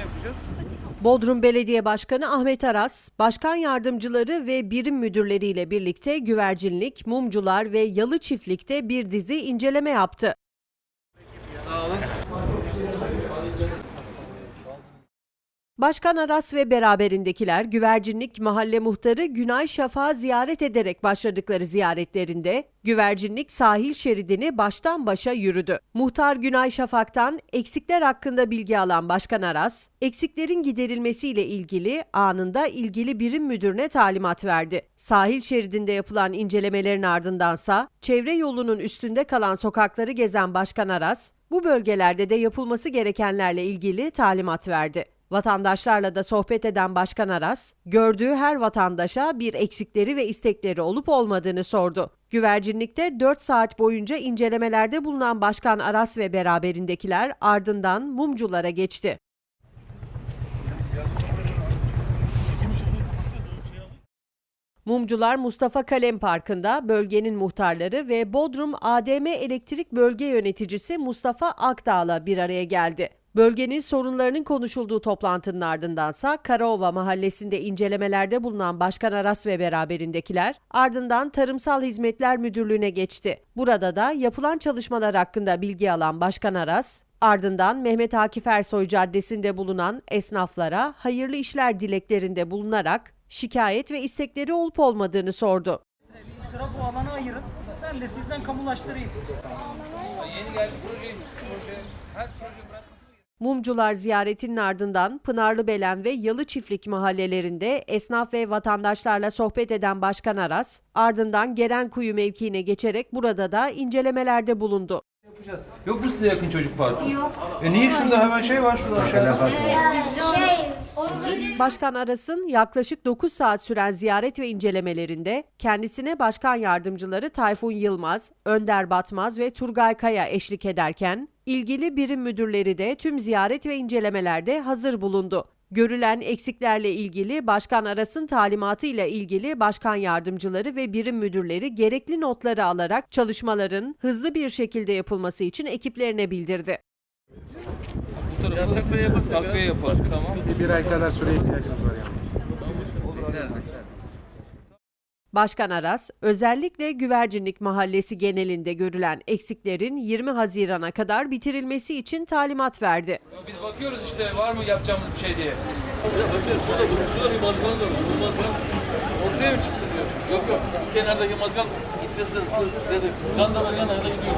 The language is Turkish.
yapacağız? Bodrum Belediye Başkanı Ahmet Aras, başkan yardımcıları ve birim müdürleriyle birlikte güvercinlik, mumcular ve yalı çiftlikte bir dizi inceleme yaptı. Başkan Aras ve beraberindekiler Güvercinlik Mahalle Muhtarı Günay Şafak'ı ziyaret ederek başladıkları ziyaretlerinde güvercinlik sahil şeridini baştan başa yürüdü. Muhtar Günay Şafak'tan eksikler hakkında bilgi alan Başkan Aras, eksiklerin giderilmesiyle ilgili anında ilgili birim müdürüne talimat verdi. Sahil şeridinde yapılan incelemelerin ardındansa çevre yolunun üstünde kalan sokakları gezen Başkan Aras, bu bölgelerde de yapılması gerekenlerle ilgili talimat verdi. Vatandaşlarla da sohbet eden Başkan Aras, gördüğü her vatandaşa bir eksikleri ve istekleri olup olmadığını sordu. Güvercinlikte 4 saat boyunca incelemelerde bulunan Başkan Aras ve beraberindekiler ardından mumculara geçti. Mumcular Mustafa Kalem Parkı'nda bölgenin muhtarları ve Bodrum ADM Elektrik Bölge Yöneticisi Mustafa Akdağ'la bir araya geldi. Bölgenin sorunlarının konuşulduğu toplantının ardındansa Karaova mahallesinde incelemelerde bulunan Başkan Aras ve beraberindekiler ardından Tarımsal Hizmetler Müdürlüğü'ne geçti. Burada da yapılan çalışmalar hakkında bilgi alan Başkan Aras, ardından Mehmet Akif Ersoy Caddesi'nde bulunan esnaflara hayırlı işler dileklerinde bulunarak şikayet ve istekleri olup olmadığını sordu. Trafo alanı ayırın. Ben de sizden kamulaştırayım. Yeni geldi proje, proje, her proje bırakması Mumcular ziyaretinin ardından Pınarlıbelen ve Yalı Çiftlik mahallelerinde esnaf ve vatandaşlarla sohbet eden Başkan Aras, ardından Gerenkuyu mevkiine geçerek burada da incelemelerde bulundu. yapacağız. Yok mu size yakın çocuk parkı? Yok. E niye şurada hemen şey var şurada aşağıda? Şey, Başkan Aras'ın yaklaşık 9 saat süren ziyaret ve incelemelerinde kendisine başkan yardımcıları Tayfun Yılmaz, Önder Batmaz ve Turgay Kaya eşlik ederken ilgili birim müdürleri de tüm ziyaret ve incelemelerde hazır bulundu. Görülen eksiklerle ilgili Başkan Aras'ın talimatıyla ilgili başkan yardımcıları ve birim müdürleri gerekli notları alarak çalışmaların hızlı bir şekilde yapılması için ekiplerine bildirdi. Bu tarafı takviye yapar. Takviye yapar. Tamam. Bir ay kadar süre ihtiyacımız var yani. Başkan Aras, özellikle Güvercinlik Mahallesi genelinde görülen eksiklerin 20 Haziran'a kadar bitirilmesi için talimat verdi. Biz bakıyoruz işte var mı yapacağımız bir şey diye. Şurada, şurada bir mazgal var. Bu mazgal ortaya mı çıksın diyorsun? Yok yok. Bu kenardaki mazgal gitmesi de şu dedi. Jandarmanın yanına gidiyor.